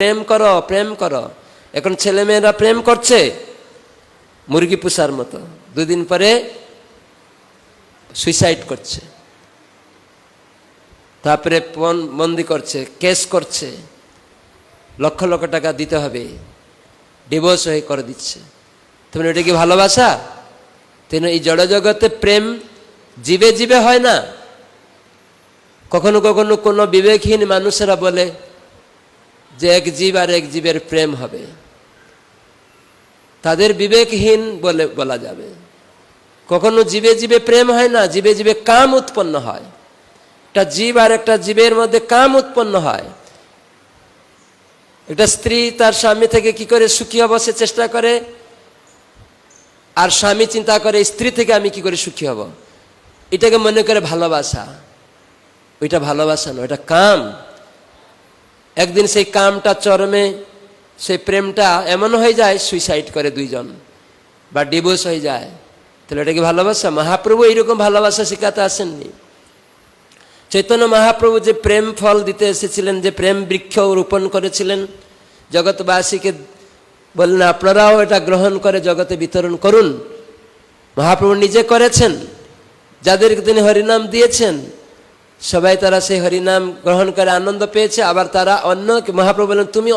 প্রেম করো প্রেম করো। এখন ছেলেমেয়েরা প্রেম করছে মুরগি পুষার মতো। দুদিন পরে সুইসাইড করছে। তারপরে পণ- বন্দি করছে, কেস করছে। লক্ষ লক্ষ টাকা দিতে হবে। ডিভোর্স হয়ে করে দিচ্ছে। তুমি এটা কি ভালোবাসা? তেন এই জড়জগতে প্রেম জীবে জীবে হয় না। কখনো কখনো কোনো বিবেকহীন মানুষেরা বলে যে এক জীব আর এক জীবের প্রেম হবে। তাদের বিবেকহীন বলে বলা যাবে। কখনো জীবে জীবে প্রেম হয় না, জীবে জীবে কাম উৎপন্ন হয়। একটা জীব আর একটা জীবের মধ্যে কাম উৎপন্ন হয়। একটা স্ত্রী তার স্বামী থেকে কি করে সুখী হব সে চেষ্টা করে? আর স্বামী চিন্তা করে, স্ত্রী থেকে আমি কি করে সুখী হব? এটাকে মনে করে ভালোবাসা। ওইটা ভালোবাসা নয় ওইটা কাম। একদিন সেই কামটা, চরমে সেই প্রেমটা এমন হয়ে যায় সুইসাইড করে দুইজন বা ডিভোর্স হয়ে যায়। তাহলে এটা কি ভালোবাসা? মহাপ্রভু এইরকম ভালোবাসা শেখাতে আসেননি। চৈতন্য মহাপ্রভু যে প্রেম ফল দিতে এসেছিলেন, যে প্রেম বৃক্ষ রোপণ করেছিলেন, জগৎবাসীকে বললেন, আপনারাও এটা গ্রহণ করে জগতে বিতরণ করুন। মহাপ্রভু নিজে করেছেন, যাদেরকে তিনি হরিনাম দিয়েছেন সবাই তারা সেই হরিনাম গ্রহণ করে আনন্দ পেয়েছে আবার তারা অন্য মহাপ্রভু বলেন তুমি